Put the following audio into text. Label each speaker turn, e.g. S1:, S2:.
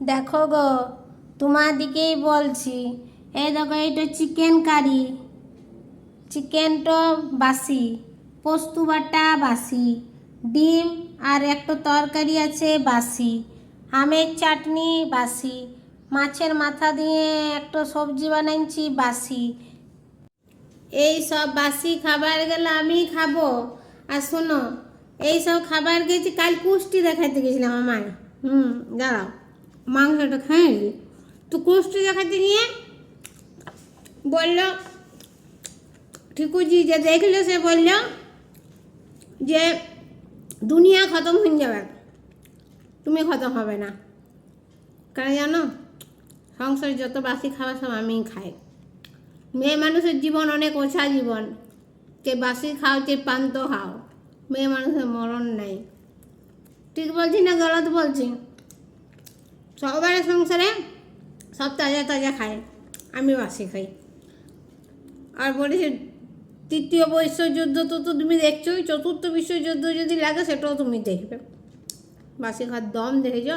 S1: দেখো গো, তোমার দিকেই বলছি। এই দেখো এইটা চিকেন কারি চিকেনটা বাসি, পোস্ত বাটা বাসি, ডিম আর একটা তরকারি আছে বাসি, আমের চাটনি বাসি, মাছের মাথা দিয়ে একটা সবজি বানাইছি বাসি। এই সব বাসি খাবার গেলে আমি খাব। আর শোনো, এই সব খাবার গেছি, কাল কুষ্টি দেখাতে গেছিলাম আমার হুম, দাঁড়াও। মাংসটা খাই তো কুষ্টি দেখাতে নিয়ে বলল ঠিকুজি যে দেখল সে বলল যে দুনিয়া খতম হয়ে যাবে, তুমি খতম হবে না। কারণ জানো? সংসারে যত বাসি খাবার সব আমিই খাই। মেয়ে মানুষের জীবন অনেক ওছা জীবন। কে বাসি খাও কে পান্ত খাও, মেয়ে মানুষের মরণ নাই। ঠিক বলছি না গলত বলছি? সবার সংসারে সব তাজা তাজা খায়, আমি বাসি খাই। আর বলেছি তৃতীয় বিশ্বযুদ্ধ তো তো তুমি দেখছোই, চতুর্থ বিশ্বযুদ্ধ যদি লাগে সেটাও তুমি দেখবে। বাসি খাওয়ার দম দেখেছ?